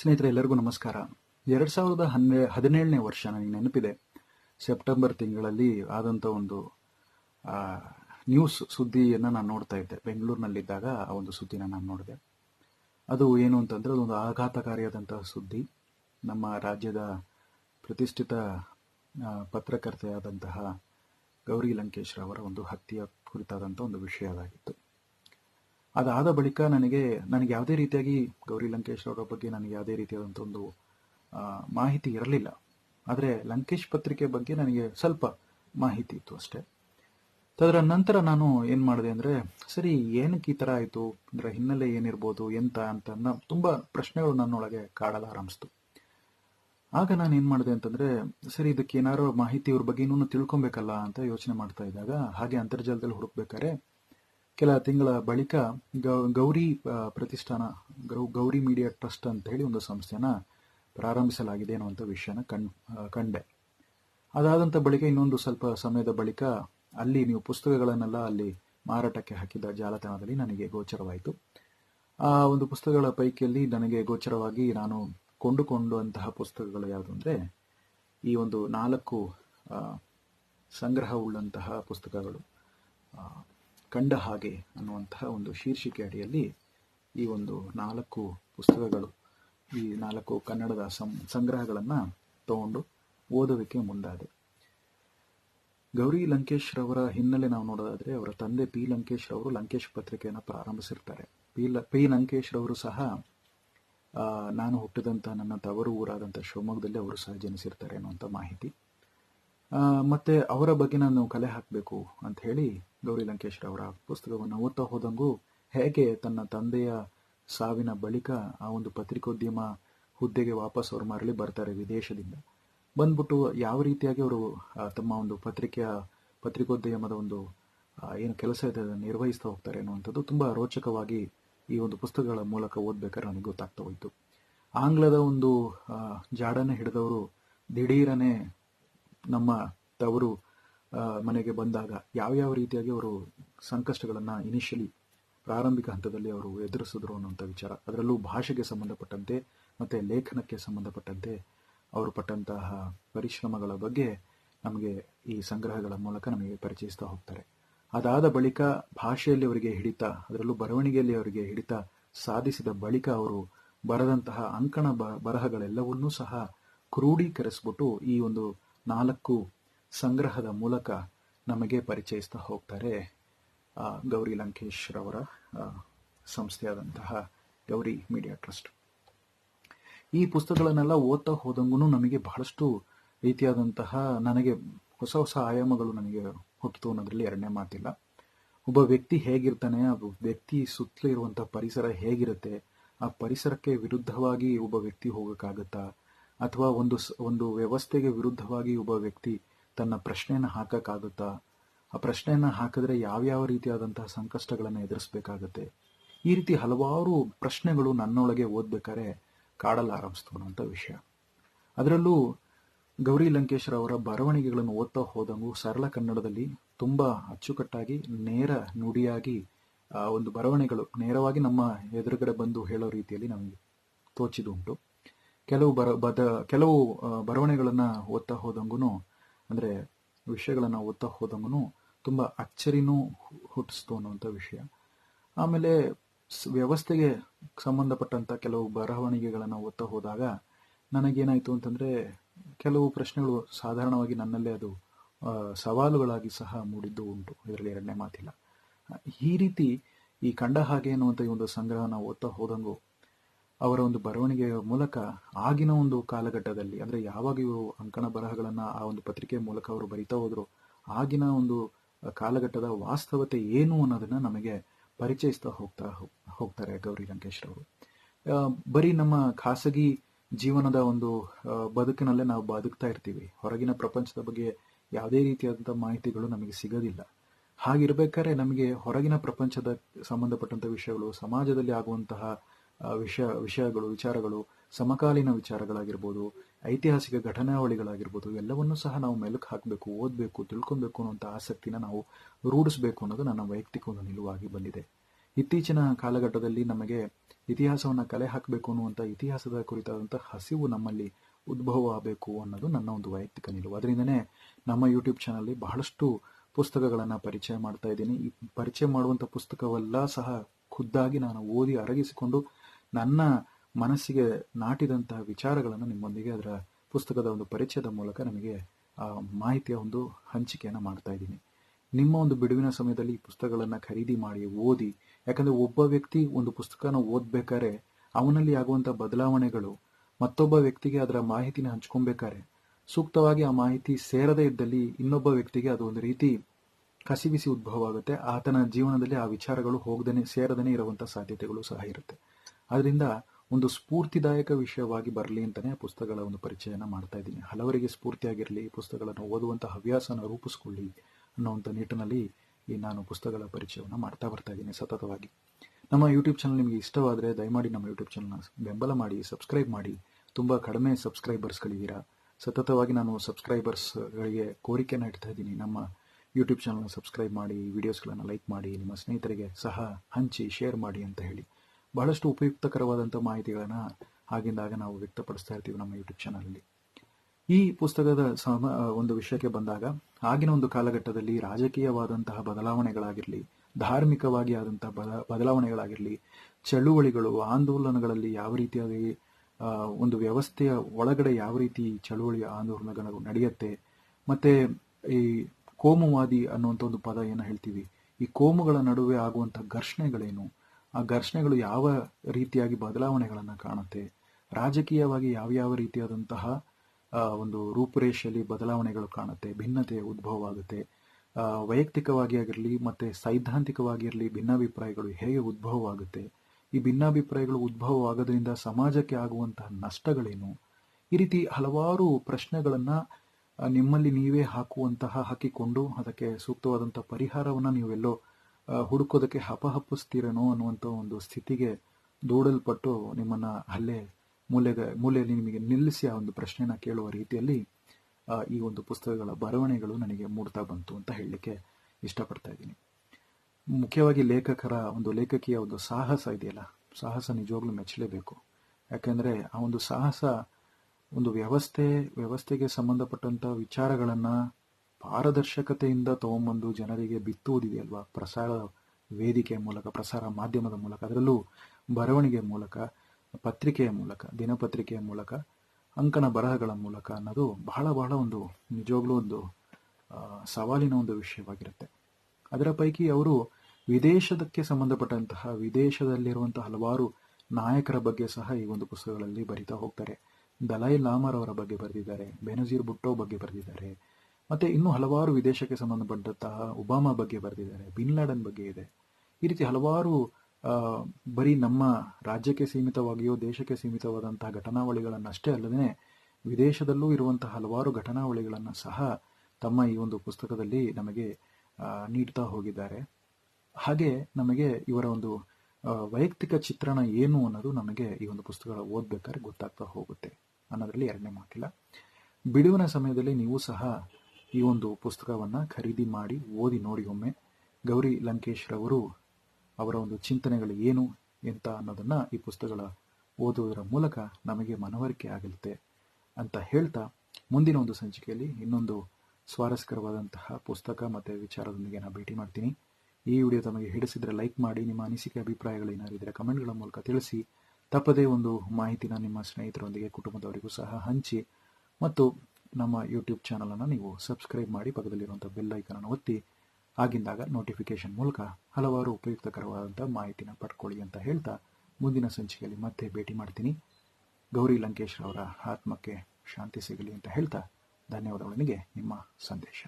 ಸ್ನೇಹಿತರೆ, ಎಲ್ಲರಿಗೂ ನಮಸ್ಕಾರ. ಎರಡ್ ಸಾವಿರದ ಹನ್ನೆ, ಹದಿನೇಳನೇ ವರ್ಷ ನನಗೆ ನೆನಪಿದೆ. ಸೆಪ್ಟೆಂಬರ್ ತಿಂಗಳಲ್ಲಿ ಆದಂಥ ಒಂದು ನ್ಯೂಸ್ ಸುದ್ದಿಯನ್ನು ನಾನು ನೋಡ್ತಾ ಇದ್ದೆ. ಬೆಂಗಳೂರಿನಲ್ಲಿದ್ದಾಗ ಆ ಒಂದು ಸುದ್ದಿನ ನಾನು ನೋಡಿದೆ. ಅದು ಏನು ಅಂತಂದ್ರೆ, ಅದೊಂದು ಆಘಾತಕಾರಿಯಾದಂತಹ ಸುದ್ದಿ. ನಮ್ಮ ರಾಜ್ಯದ ಪ್ರತಿಷ್ಠಿತ ಪತ್ರಕರ್ತೆಯಾದಂತಹ ಗೌರಿ ಲಂಕೇಶ್ ರವರ ಒಂದು ಹತ್ಯೆಯ ಕುರಿತಾದಂಥ ಒಂದು ವಿಷಯ ಅದಾಗಿತ್ತು. ಅದಾದ ಬಳಿಕ ನನಗೆ ನನಗೆ ಯಾವುದೇ ರೀತಿಯಾಗಿ ಗೌರಿ ಲಂಕೇಶ್ ಅವರ ಬಗ್ಗೆ ನನಗೆ ಯಾವುದೇ ರೀತಿಯಾದಂಥ ಒಂದು ಮಾಹಿತಿ ಇರಲಿಲ್ಲ. ಆದರೆ ಲಂಕೇಶ್ ಪತ್ರಿಕೆ ಬಗ್ಗೆ ನನಗೆ ಸ್ವಲ್ಪ ಮಾಹಿತಿ ಇತ್ತು ಅಷ್ಟೇ. ಅದರ ನಂತರ ನಾನು ಏನು ಮಾಡಿದೆ ಅಂದರೆ, ಸರಿ, ಏನಕ್ಕೆ ಈ ಥರ ಆಯಿತು? ಅಂದರೆ ಹಿನ್ನೆಲೆ ಏನಿರ್ಬೋದು, ಎಂತ ಅಂತ ತುಂಬ ಪ್ರಶ್ನೆಗಳು ನನ್ನೊಳಗೆ ಕಾಡಲಾರಂಭಿಸ್ತು ಆಗ ನಾನು ಏನು ಮಾಡಿದೆ ಅಂತಂದರೆ, ಸರಿ, ಇದಕ್ಕೆ ಏನಾದ್ರು ಮಾಹಿತಿ ಇವ್ರ ಬಗ್ಗೆ ಇನ್ನೂ ತಿಳ್ಕೊಬೇಕಲ್ಲ ಅಂತ ಯೋಚನೆ ಮಾಡ್ತಾ ಇದ್ದಾಗ, ಹಾಗೆ ಅಂತರ್ಜಾಲದಲ್ಲಿ ಹುಡುಕ್ಬೇಕಾದ್ರೆ ಕೆಲ ತಿಂಗಳ ಬಳಿಕ ಗೌರಿ ಪ್ರತಿಷ್ಠಾನ ಗೌರಿ ಮೀಡಿಯಾ ಟ್ರಸ್ಟ್ ಅಂತ ಹೇಳಿ ಒಂದು ಸಂಸ್ಥೆನ ಪ್ರಾರಂಭಿಸಲಾಗಿದೆ ಅನ್ನುವಂಥ ವಿಷಯನ ಕಣ್ ಕಂಡೆ. ಅದಾದಂಥ ಬಳಿಕ ಇನ್ನೊಂದು ಸ್ವಲ್ಪ ಸಮಯದ ಬಳಿಕ ಅಲ್ಲಿ ನೀವು ಪುಸ್ತಕಗಳನ್ನೆಲ್ಲ ಅಲ್ಲಿ ಮಾರಾಟಕ್ಕೆ ಹಾಕಿದ ಜಾಲತಾಣದಲ್ಲಿ ನನಗೆ ಗೋಚರವಾಯಿತು. ಆ ಒಂದು ಪುಸ್ತಕಗಳ ಪೈಕಿಯಲ್ಲಿ ನನಗೆ ಗೋಚರವಾಗಿ ನಾನು ಕೊಂಡುಕೊಂಡಂತಹ ಪುಸ್ತಕಗಳು ಯಾವುದು ಅಂದರೆ ಈ ಒಂದು ನಾಲ್ಕು ಸಂಗ್ರಹ ಸಂಗ್ರಹವುಳ್ಳಂತಹ ಪುಸ್ತಕಗಳು. ಕಂಡ ಹಾಗೆ ಅನ್ನುವಂತಹ ಒಂದು ಶೀರ್ಷಿಕೆ ಅಡಿಯಲ್ಲಿ ಈ ಒಂದು ನಾಲ್ಕು ಪುಸ್ತಕಗಳು, ಈ ನಾಲ್ಕು ಕನ್ನಡದ ಸಂ, ಸಂಗ್ರಹಗಳನ್ನು ತಗೊಂಡು ಓದೋದಕ್ಕೆ ಮುಂದಾದೆ. ಗೌರಿ ಲಂಕೇಶ್ ರವರ ಹಿನ್ನೆಲೆ ನಾವು ನೋಡೋದಾದ್ರೆ ಅವರ ತಂದೆ ಪಿ ಲಂಕೇಶ್ ರವರು ಲಂಕೇಶ್ ಪತ್ರಿಕೆಯನ್ನು ಪ್ರಾರಂಭಿಸಿರ್ತಾರೆ. ಪಿ ಲ, ಪಿ ಲಂಕೇಶ್ ರವರು ಸಹ ನಾನು ಹುಟ್ಟಿದಂಥ ನನ್ನ ತವರು ಊರಾದಂಥ ಶಿವಮೊಗ್ಗದಲ್ಲಿ ಅವರು ಸಹ ಜನಿಸಿರ್ತಾರೆ ಅನ್ನುವಂಥ ಮಾಹಿತಿ. ಮತ್ತೆ ಅವರ ಬಗ್ಗೆ ನಾನು ಕಲೆ ಹಾಕಬೇಕು ಅಂತ ಹೇಳಿ ಗೌರಿ ಲಂಕೇಶ್ ಅವರ ಪುಸ್ತಕವನ್ನು ಓದ್ತಾ ಹೋದಂಗೂ ಹೇಗೆ ತನ್ನ ತಂದೆಯ ಸಾವಿನ ಬಳಿಕ ಆ ಒಂದು ಪತ್ರಿಕೋದ್ಯಮ ಹುದ್ದೆಗೆ ವಾಪಸ್ ಅವರು ಮರಳಿ ಬರ್ತಾರೆ ವಿದೇಶದಿಂದ. ಬಂದ್ಬಿಟ್ಟು ಯಾವ ರೀತಿಯಾಗಿ ಅವರು ತಮ್ಮ ಒಂದು ಪತ್ರಿಕೆಯ, ಪತ್ರಿಕೋದ್ಯಮದ ಒಂದು ಏನು ಕೆಲಸ ಇದೆ, ಅದನ್ನು ನಿರ್ವಹಿಸ್ತಾ ಹೋಗ್ತಾರೆ ಅನ್ನುವಂಥದ್ದು ತುಂಬ ರೋಚಕವಾಗಿ ಈ ಒಂದು ಪುಸ್ತಕಗಳ ಮೂಲಕ ಓದ್ಬೇಕಾದ್ರೆ ನನಗೆ ಗೊತ್ತಾಗ್ತಾ ಹೋಯಿತು. ಆಂಗ್ಲದ ಒಂದು ಜಾಡನ್ನ ಹಿಡಿದವರು ದಿಢೀರನೆ ನಮ್ಮ ತವರು ಮನೆಗೆ ಬಂದಾಗ ಯಾವ್ಯಾವ ರೀತಿಯಾಗಿ ಅವರು ಸಂಕಷ್ಟಗಳನ್ನು ಇನಿಷಿಯಲಿ ಪ್ರಾರಂಭಿಕ ಹಂತದಲ್ಲಿ ಅವರು ಎದುರಿಸಿದ್ರು ಅನ್ನುವಂಥ ವಿಚಾರ. ಅದರಲ್ಲೂ ಭಾಷೆಗೆ ಸಂಬಂಧಪಟ್ಟಂತೆ ಮತ್ತು ಲೇಖನಕ್ಕೆ ಸಂಬಂಧಪಟ್ಟಂತೆ ಅವರು ಪಟ್ಟಂತಹ ಪರಿಶ್ರಮಗಳ ಬಗ್ಗೆ ನಮಗೆ ಈ ಸಂಗ್ರಹಗಳ ಮೂಲಕ ನಮಗೆ ಪರಿಚಯಿಸ್ತಾ ಹೋಗ್ತಾರೆ. ಅದಾದ ಬಳಿಕ ಭಾಷೆಯಲ್ಲಿ ಅವರಿಗೆ ಹಿಡಿತ, ಅದರಲ್ಲೂ ಬರವಣಿಗೆಯಲ್ಲಿ ಅವರಿಗೆ ಹಿಡಿತ ಸಾಧಿಸಿದ ಬಳಿಕ ಅವರು ಬರೆದಂತಹ ಅಂಕಣ ಬರಹಗಳೆಲ್ಲವನ್ನೂ ಸಹ ಕ್ರೋಢೀಕರಿಸ್ಬಿಟ್ಟು ಈ ಒಂದು ನಾಲ್ಕು ಸಂಗ್ರಹದ ಮೂಲಕ ನಮಗೆ ಪರಿಚಯಿಸ್ತಾ ಹೋಗ್ತಾರೆ ಗೌರಿ ಲಂಕೇಶ್ ರವರ ಸಂಸ್ಥೆಯಾದಂತಹ ಗೌರಿ ಮೀಡಿಯಾ ಟ್ರಸ್ಟ್. ಈ ಪುಸ್ತಕಗಳನ್ನೆಲ್ಲ ಓದ್ತಾ ಹೋದಂಗೂ ನಮಗೆ ಬಹಳಷ್ಟು ರೀತಿಯಾದಂತಹ ನನಗೆ ಹೊಸ ಹೊಸ ಆಯಾಮಗಳು ನನಗೆ ಹುಟ್ಟಿತು ಅನ್ನೋದ್ರಲ್ಲಿ ಎರಡನೇ ಮಾತಿಲ್ಲ. ಒಬ್ಬ ವ್ಯಕ್ತಿ ಹೇಗಿರ್ತಾನೆ, ಆ ವ್ಯಕ್ತಿ ಸುತ್ತಲೂ ಇರುವಂತಹ ಪರಿಸರ ಹೇಗಿರುತ್ತೆ, ಆ ಪರಿಸರಕ್ಕೆ ವಿರುದ್ಧವಾಗಿ ಒಬ್ಬ ವ್ಯಕ್ತಿ ಹೋಗಕ್ಕಾಗತ್ತಾ ಅಥವಾ ಒಂದು ಒಂದು ವ್ಯವಸ್ಥೆಗೆ ವಿರುದ್ಧವಾಗಿ ಒಬ್ಬ ವ್ಯಕ್ತಿ ತನ್ನ ಪ್ರಶ್ನೆಯನ್ನು ಹಾಕಕ್ಕಾಗುತ್ತಾ? ಆ ಪ್ರಶ್ನೆಯನ್ನು ಹಾಕಿದ್ರೆ ಯಾವ್ಯಾವ ರೀತಿಯಾದಂತಹ ಸಂಕಷ್ಟಗಳನ್ನು ಎದುರಿಸಬೇಕಾಗತ್ತೆ? ಈ ರೀತಿ ಹಲವಾರು ಪ್ರಶ್ನೆಗಳು ನನ್ನೊಳಗೆ ಓದ್ಬೇಕಾದ್ರೆ ಕಾಡಲು ಆರಂಭಿಸ್ತು ಅನ್ನೋಂಥ ವಿಷಯ. ಅದರಲ್ಲೂ ಗೌರಿ ಲಂಕೇಶ್ ಅವರ ಬರವಣಿಗೆಗಳನ್ನು ಓದ್ತಾ ಹೋದಂಗೂ ಸರಳ ಕನ್ನಡದಲ್ಲಿ ತುಂಬ ಅಚ್ಚುಕಟ್ಟಾಗಿ, ನೇರ ನುಡಿಯಾಗಿ ಒಂದು ಬರವಣಿಗೆಗಳು ನೇರವಾಗಿ ನಮ್ಮ ಎದುರುಗಡೆ ಬಂದು ಹೇಳೋ ರೀತಿಯಲ್ಲಿ ನಮಗೆ ತೋಚಿದುಂಟು. ಕೆಲವು ಬರ, ಬದ, ಕೆಲವು ಬರವಣೆಗಳನ್ನು ಓದ್ತಾ ಹೋದಂಗೂ ಅಂದರೆ ವಿಷಯಗಳನ್ನ ಓದ್ತಾ ಹೋದಂಗೂ ತುಂಬಾ ಅಚ್ಚರಿನೂ ಹುಟ್ಟಿಸ್ತು ಅನ್ನುವಂಥ ವಿಷಯ. ಆಮೇಲೆ ವ್ಯವಸ್ಥೆಗೆ ಸಂಬಂಧಪಟ್ಟಂತ ಕೆಲವು ಬರವಣಿಗೆಗಳನ್ನು ಓದ್ತಾ ಹೋದಾಗ ನನಗೇನಾಯಿತು ಅಂತಂದ್ರೆ, ಕೆಲವು ಪ್ರಶ್ನೆಗಳು ಸಾಧಾರಣವಾಗಿ ನನ್ನಲ್ಲೇ ಅದು ಸವಾಲುಗಳಾಗಿ ಸಹ ಮೂಡಿದ್ದು ಉಂಟು. ಇದರಲ್ಲಿ ಎರಡನೇ ಮಾತಿಲ್ಲ. ಈ ರೀತಿ ಈ ಕಂಡ ಹಾಗೆ ಅನ್ನುವಂಥ ಈ ಒಂದು ಸಂಗ್ರಹನ ಓದ್ತಾ ಹೋದಂಗೂ ಅವರ ಒಂದು ಬರವಣಿಗೆಯ ಮೂಲಕ ಆಗಿನ ಒಂದು ಕಾಲಘಟ್ಟದಲ್ಲಿ, ಅಂದ್ರೆ ಯಾವಾಗ ಇವರು ಅಂಕಣ ಬರಹಗಳನ್ನು ಆ ಒಂದು ಪತ್ರಿಕೆಯ ಮೂಲಕ ಅವರು ಬರಿತಾ ಹೋದರು, ಆಗಿನ ಒಂದು ಕಾಲಘಟ್ಟದ ವಾಸ್ತವತೆ ಏನು ಅನ್ನೋದನ್ನ ನಮಗೆ ಪರಿಚಯಿಸ್ತಾ ಹೋಗ್ತಾ ಹೋಗ್- ಹೋಗ್ತಾರೆ ಗೌರಿ ಲಂಕೇಶ್ ಅವರು ಬರೀ ನಮ್ಮ ಖಾಸಗಿ ಜೀವನದ ಒಂದು ಬದುಕಿನಲ್ಲೇ ನಾವು ಬದುಕ್ತಾ ಇರ್ತೀವಿ. ಹೊರಗಿನ ಪ್ರಪಂಚದ ಬಗ್ಗೆ ಯಾವುದೇ ರೀತಿಯಾದಂಥ ಮಾಹಿತಿಗಳು ನಮಗೆ ಸಿಗೋದಿಲ್ಲ. ಹಾಗಿರ್ಬೇಕಾದ್ರೆ ನಮಗೆ ಹೊರಗಿನ ಪ್ರಪಂಚದ ಸಂಬಂಧಪಟ್ಟಂತ ವಿಷಯಗಳು, ಸಮಾಜದಲ್ಲಿ ಆಗುವಂತಹ ವಿಷಯ, ವಿಷಯಗಳು, ವಿಚಾರಗಳು, ಸಮಕಾಲೀನ ವಿಚಾರಗಳಾಗಿರ್ಬೋದು, ಐತಿಹಾಸಿಕ ಘಟನಾವಳಿಗಳಾಗಿರ್ಬೋದು, ಎಲ್ಲವನ್ನೂ ಸಹ ನಾವು ಮೆಲುಕು ಹಾಕಬೇಕು, ಓದಬೇಕು, ತಿಳ್ಕೊಬೇಕು ಅನ್ನೋಂಥ ಆಸಕ್ತಿನ ನಾವು ರೂಢಿಸಬೇಕು ಅನ್ನೋದು ನನ್ನ ವೈಯಕ್ತಿಕ ಒಂದು ನಿಲುವಾಗಿ ಬಂದಿದೆ. ಇತ್ತೀಚಿನ ಕಾಲಘಟ್ಟದಲ್ಲಿ ನಮಗೆ ಇತಿಹಾಸವನ್ನು ಕಲೆ ಹಾಕಬೇಕು ಅನ್ನುವಂಥ ಇತಿಹಾಸದ ಕುರಿತಾದಂಥ ಹಸಿವು ನಮ್ಮಲ್ಲಿ ಉದ್ಭವ ಆಗಬೇಕು ಅನ್ನೋದು ನನ್ನ ಒಂದು ವೈಯಕ್ತಿಕ ನಿಲುವು. ಅದರಿಂದನೇ ನಮ್ಮ ಯೂಟ್ಯೂಬ್ ಚಾನಲ್ಲಿ ಬಹಳಷ್ಟು ಪುಸ್ತಕಗಳನ್ನು ಪರಿಚಯ ಮಾಡ್ತಾ ಇದ್ದೀನಿ. ಈ ಪರಿಚಯ ಮಾಡುವಂಥ ಪುಸ್ತಕವೆಲ್ಲ ಸಹ ಖುದ್ದಾಗಿ ನಾನು ಓದಿ ಅರಗಿಸಿಕೊಂಡು ನನ್ನ ಮನಸ್ಸಿಗೆ ನಾಟಿದಂತಹ ವಿಚಾರಗಳನ್ನು ನಿಮ್ಮೊಂದಿಗೆ ಅದರ ಪುಸ್ತಕದ ಒಂದು ಪರಿಚಯದ ಮೂಲಕ ನಮಗೆ ಮಾಹಿತಿಯ ಒಂದು ಹಂಚಿಕೆಯನ್ನು ಮಾಡ್ತಾ ಇದ್ದೀನಿ. ನಿಮ್ಮ ಒಂದು ಬಿಡುವಿನ ಸಮಯದಲ್ಲಿ ಈ ಪುಸ್ತಕಗಳನ್ನು ಖರೀದಿ ಮಾಡಿ, ಓದಿ, ಯಾಕಂದರೆ ಒಬ್ಬ ವ್ಯಕ್ತಿ ಒಂದು ಪುಸ್ತಕನ ಓದಬೇಕಾದ್ರೆ ಅವನಲ್ಲಿ ಆಗುವಂಥ ಬದಲಾವಣೆಗಳು ಮತ್ತೊಬ್ಬ ವ್ಯಕ್ತಿಗೆ ಅದರ ಮಾಹಿತಿನ ಹಂಚ್ಕೊಬೇಕಾದ್ರೆ ಸೂಕ್ತವಾಗಿ ಆ ಮಾಹಿತಿ ಸೇರದೇ ಇದ್ದಲ್ಲಿ ಇನ್ನೊಬ್ಬ ವ್ಯಕ್ತಿಗೆ ಅದು ಒಂದು ರೀತಿ ಕಸಿಬಿಸಿ ಉದ್ಭವ ಆಗುತ್ತೆ ಆತನ ಜೀವನದಲ್ಲಿ ಆ ವಿಚಾರಗಳು ಹೋಗದೇ ಸೇರದೇ ಇರುವಂಥ ಸಾಧ್ಯತೆಗಳು ಸಹ ಇರುತ್ತೆ. ಆದ್ರಿಂದ ಒಂದು ಸ್ಫೂರ್ತಿದಾಯಕ ವಿಷಯವಾಗಿ ಬರಲಿ ಅಂತಾನೆ ಪುಸ್ತಕಗಳ ಒಂದು ಪರಿಚಯನ ಮಾಡ್ತಾ ಇದ್ದೀನಿ. ಹಲವರಿಗೆ ಸ್ಫೂರ್ತಿಯಾಗಿರಲಿ ಪುಸ್ತಕಗಳನ್ನು ಓದುವಂಥ ಹವ್ಯಾಸನ ರೂಪಿಸ್ಕೊಳ್ಳಿ ಅನ್ನೋವಂಥ ನಿಟ್ಟಿನಲ್ಲಿ ಈ ನಾನು ಪುಸ್ತಕಗಳ ಪರಿಚಯವನ್ನು ಮಾಡ್ತಾ ಬರ್ತಾ ಇದ್ದೀನಿ ಸತತವಾಗಿ. ನಮ್ಮ ಯೂಟ್ಯೂಬ್ ಚಾನಲ್ ನಿಮಗೆ ಇಷ್ಟವಾದರೆ ದಯಮಾಡಿ ನಮ್ಮ ಯೂಟ್ಯೂಬ್ ಚಾನಲ್ನ ಬೆಂಬಲ ಮಾಡಿ ಸಬ್ಸ್ಕ್ರೈಬ್ ಮಾಡಿ. ತುಂಬ ಕಡಿಮೆ ಸಬ್ಸ್ಕ್ರೈಬರ್ಸ್ಗಳಿದ್ದೀರಾ ಸತತವಾಗಿ ನಾನು ಸಬ್ಸ್ಕ್ರೈಬರ್ಸ್ಗಳಿಗೆ ಕೋರಿಕೆಯನ್ನು ಇಡ್ತಾ ಇದ್ದೀನಿ. ನಮ್ಮ ಯೂಟ್ಯೂಬ್ ಚಾನಲ್ನ ಸಬ್ಸ್ಕ್ರೈಬ್ ಮಾಡಿ ವಿಡಿಯೋಸ್ಗಳನ್ನು ಲೈಕ್ ಮಾಡಿ, ನಿಮ್ಮ ಸ್ನೇಹಿತರಿಗೆ ಸಹ ಹಂಚಿ ಶೇರ್ ಮಾಡಿ ಅಂತ ಹೇಳಿ. ಬಹಳಷ್ಟು ಉಪಯುಕ್ತಕರವಾದಂಥ ಮಾಹಿತಿಗಳನ್ನು ಆಗಿಂದಾಗ ನಾವು ವ್ಯಕ್ತಪಡಿಸ್ತಾ ಇರ್ತೀವಿ ನಮ್ಮ ಯೂಟ್ಯೂಬ್ ಚಾನಲಲ್ಲಿ ಈ ಪುಸ್ತಕದ ಸಮ, ಒಂದು ವಿಷಯಕ್ಕೆ ಬಂದಾಗ, ಆಗಿನ ಒಂದು ಕಾಲಘಟ್ಟದಲ್ಲಿ ರಾಜಕೀಯವಾದಂತಹ ಬದಲಾವಣೆಗಳಾಗಿರಲಿ, ಧಾರ್ಮಿಕವಾಗಿ ಆದಂತಹ ಬದ, ಬದಲಾವಣೆಗಳಾಗಿರಲಿ, ಚಳುವಳಿಗಳು, ಆಂದೋಲನಗಳಲ್ಲಿ ಯಾವ ರೀತಿಯಾಗಿ ಒಂದು ವ್ಯವಸ್ಥೆಯ ಒಳಗಡೆ ಯಾವ ರೀತಿ ಚಳುವಳಿ ಆಂದೋಲನಗಳು ನಡೆಯುತ್ತೆ, ಮತ್ತೆ ಈ ಕೋಮುವಾದಿ ಅನ್ನುವಂಥ ಒಂದು ಪದ ಏನು ಹೇಳ್ತೀವಿ? ಈ ಕೋಮುಗಳ ನಡುವೆ ಆಗುವಂಥ ಘರ್ಷಣೆಗಳೇನು? ಆ ಘರ್ಷಣೆಗಳು ಯಾವ ರೀತಿಯಾಗಿ ಬದಲಾವಣೆಗಳನ್ನು ಕಾಣುತ್ತೆ? ರಾಜಕೀಯವಾಗಿ ಯಾವ ಯಾವ ರೀತಿಯಾದಂತಹ ಒಂದು ರೂಪುರೇಷೆಯಲ್ಲಿ ಬದಲಾವಣೆಗಳು ಕಾಣುತ್ತೆ? ಭಿನ್ನತೆ ಉದ್ಭವ ಆಗುತ್ತೆ ವೈಯಕ್ತಿಕವಾಗಿ ಆಗಿರಲಿ ಮತ್ತೆ ಸೈದ್ಧಾಂತಿಕವಾಗಿರಲಿ ಭಿನ್ನಾಭಿಪ್ರಾಯಗಳು ಹೇಗೆ ಉದ್ಭವವಾಗುತ್ತೆ? ಈ ಭಿನ್ನಾಭಿಪ್ರಾಯಗಳು ಉದ್ಭವ ಆಗೋದ್ರಿಂದ ಸಮಾಜಕ್ಕೆ ಆಗುವಂತಹ ನಷ್ಟಗಳೇನು? ಈ ರೀತಿ ಹಲವಾರು ಪ್ರಶ್ನೆಗಳನ್ನು ನಿಮ್ಮಲ್ಲಿ ನೀವೇ ಹಾಕುವಂತಹ, ಹಾಕಿಕೊಂಡು ಅದಕ್ಕೆ ಸೂಕ್ತವಾದಂಥ ಪರಿಹಾರವನ್ನ ನೀವೆಲ್ಲೋ ಹುಡುಕೋದಕ್ಕೆ ಹಪಹಪ್ಪಿಸ್ತೀರೇನೋ ಅನ್ನುವಂಥ ಒಂದು ಸ್ಥಿತಿಗೆ ದೂಡಲ್ಪಟ್ಟು ನಿಮ್ಮನ್ನು ಅಲ್ಲೇ ಮೂಲೆಗೆ, ಮೂಲೆಯಲ್ಲಿ ನಿಮಗೆ ನಿಲ್ಲಿಸಿ ಆ ಒಂದು ಪ್ರಶ್ನೆನ ಕೇಳುವ ರೀತಿಯಲ್ಲಿ ಈ ಒಂದು ಪುಸ್ತಕಗಳ ಬರವಣಿಗೆಗಳು ನನಗೆ ಮೂಡ್ತಾ ಬಂತು ಅಂತ ಹೇಳಲಿಕ್ಕೆ ಇಷ್ಟಪಡ್ತಾ ಇದ್ದೀನಿ. ಮುಖ್ಯವಾಗಿ ಲೇಖಕರ ಒಂದು ಲೇಖಕಿಯ ಒಂದು ಸಾಹಸ ಇದೆಯಲ್ಲ, ಸಾಹಸ ನಿಜವಾಗ್ಲೂ ಮೆಚ್ಚಲೇಬೇಕು. ಯಾಕೆಂದರೆ ಆ ಒಂದು ಸಾಹಸ ಒಂದು ವ್ಯವಸ್ಥೆ, ವ್ಯವಸ್ಥೆಗೆ ಸಂಬಂಧಪಟ್ಟಂತ ವಿಚಾರಗಳನ್ನ ಪಾರದರ್ಶಕತೆಯಿಂದ ತಗೊಂಬಂದು ಜನರಿಗೆ ಬಿತ್ತುವುದಿದೆಯಲ್ವಾ ಪ್ರಸಾರ ವೇದಿಕೆಯ ಮೂಲಕ, ಪ್ರಸಾರ ಮಾಧ್ಯಮದ ಮೂಲಕ, ಅದರಲ್ಲೂ ಬರವಣಿಗೆ ಮೂಲಕ, ಪತ್ರಿಕೆಯ ಮೂಲಕ, ದಿನಪತ್ರಿಕೆಯ ಮೂಲಕ, ಅಂಕಣ ಬರಹಗಳ ಮೂಲಕ ಅನ್ನೋದು ಬಹಳ ಬಹಳ ಒಂದು ನಿಜವಾಗ್ಲೂ ಒಂದು ಸವಾಲಿನ ಒಂದು ವಿಷಯವಾಗಿರುತ್ತೆ. ಅದರ ಪೈಕಿ ಅವರು ವಿದೇಶದಕ್ಕೆ ಸಂಬಂಧಪಟ್ಟಂತಹ, ವಿದೇಶದಲ್ಲಿರುವಂತಹ ಹಲವಾರು ನಾಯಕರ ಬಗ್ಗೆ ಸಹ ಈ ಒಂದು ಪುಸ್ತಕಗಳಲ್ಲಿ ಬರಿತಾ ಹೋಗ್ತಾರೆ. ದಲೈ ಲಾಮರ್ ಅವರ ಬಗ್ಗೆ ಬರೆದಿದ್ದಾರೆ, ಬೆನಜೀರ್ ಭುಟ್ಟೋ ಬಗ್ಗೆ ಬರೆದಿದ್ದಾರೆ ಮತ್ತೆ ಇನ್ನೂ ಹಲವಾರು ವಿದೇಶಕ್ಕೆ ಸಂಬಂಧಪಟ್ಟಂತಹ ಒಬಾಮಾ ಬಗ್ಗೆ ಬರೆದಿದ್ದಾರೆ, ಬಿನ್ ಲಾಡನ್ ಬಗ್ಗೆ ಇದೆ. ಈ ರೀತಿ ಹಲವಾರು ಬರೀ ನಮ್ಮ ರಾಜ್ಯಕ್ಕೆ ಸೀಮಿತವಾಗಿಯೋ, ದೇಶಕ್ಕೆ ಸೀಮಿತವಾದಂತಹ ಘಟನಾವಳಿಗಳನ್ನಷ್ಟೇ ಅಲ್ಲದೆ ವಿದೇಶದಲ್ಲೂ ಇರುವಂತಹ ಹಲವಾರು ಘಟನಾವಳಿಗಳನ್ನು ಸಹ ತಮ್ಮ ಈ ಒಂದು ಪುಸ್ತಕದಲ್ಲಿ ನಮಗೆ ನೀಡ್ತಾ ಹೋಗಿದ್ದಾರೆ. ಹಾಗೆ ನಮಗೆ ಇವರ ಒಂದು ವೈಯಕ್ತಿಕ ಚಿತ್ರಣ ಏನು ಅನ್ನೋದು ನಮಗೆ ಈ ಒಂದು ಪುಸ್ತಕಗಳ ಓದ್ಬೇಕಾದ್ರೆ ಗೊತ್ತಾಗ್ತಾ ಹೋಗುತ್ತೆ. ಅನ್ನೋದ್ರಲ್ಲಿ ಎರಡನೇ ಮಾತಿಲ್ಲ. ಬಿಡುವಿನ ಸಮಯದಲ್ಲಿ ನೀವು ಸಹ ಈ ಒಂದು ಪುಸ್ತಕವನ್ನು ಖರೀದಿ ಮಾಡಿ ಓದಿ ನೋಡಿ ಒಮ್ಮೆ ಗೌರಿ ಲಂಕೇಶ್ರವರು ಅವರ ಒಂದು ಚಿಂತನೆಗಳು ಏನು ಎಂತ ಅನ್ನೋದನ್ನು ಈ ಪುಸ್ತಕಗಳ ಓದುವುದರ ಮೂಲಕ ನಮಗೆ ಮನವರಿಕೆ ಆಗಲಿದೆ ಅಂತ ಹೇಳ್ತಾ ಮುಂದಿನ ಒಂದು ಸಂಚಿಕೆಯಲ್ಲಿ ಇನ್ನೊಂದು ಸ್ವಾರಸ್ಯಕರವಾದಂತಹ ಪುಸ್ತಕ ಮತ್ತು ವಿಚಾರದೊಂದಿಗೆ ನಾನು ಭೇಟಿ ಮಾಡ್ತೀನಿ. ಈ ವಿಡಿಯೋ ತಮಗೆ ಹಿಡಿಸಿದರೆ ಲೈಕ್ ಮಾಡಿ, ನಿಮ್ಮ ಅನಿಸಿಕೆ, ಅಭಿಪ್ರಾಯಗಳು ಏನಾದರೂ ಇದ್ರೆ ಕಮೆಂಟ್ಗಳ ಮೂಲಕ ತಿಳಿಸಿ. ತಪ್ಪದೇ ಒಂದು ಮಾಹಿತಿನ ನಿಮ್ಮ ಸ್ನೇಹಿತರೊಂದಿಗೆ ಕುಟುಂಬದವರಿಗೂ ಸಹ ಹಂಚಿ. ಮತ್ತು ನಮ್ಮ ಯೂಟ್ಯೂಬ್ ಚಾನಲನ್ನು ನೀವು ಸಬ್ಸ್ಕ್ರೈಬ್ ಮಾಡಿ ಪಕ್ಕದಲ್ಲಿರುವಂಥ ಬೆಲ್ ಐಕನನ್ನು ಒತ್ತಿ, ಆಗಿಂದಾಗ ನೋಟಿಫಿಕೇಶನ್ ಮೂಲಕ ಹಲವಾರು ಉಪಯುಕ್ತಕರವಾದಂಥ ಮಾಹಿತಿನ ಪಡ್ಕೊಳ್ಳಿ ಅಂತ ಹೇಳ್ತಾ ಮುಂದಿನ ಸಂಚಿಕೆಯಲ್ಲಿ ಮತ್ತೆ ಭೇಟಿ ಮಾಡ್ತೀನಿ. ಗೌರಿ ಲಂಕೇಶ್ ಅವರ ಆತ್ಮಕ್ಕೆ ಶಾಂತಿ ಸಿಗಲಿ ಅಂತ ಹೇಳ್ತಾ ಧನ್ಯವಾದಗಳೊಂದಿಗೆ ನಿಮ್ಮ ಸಂದೇಶ.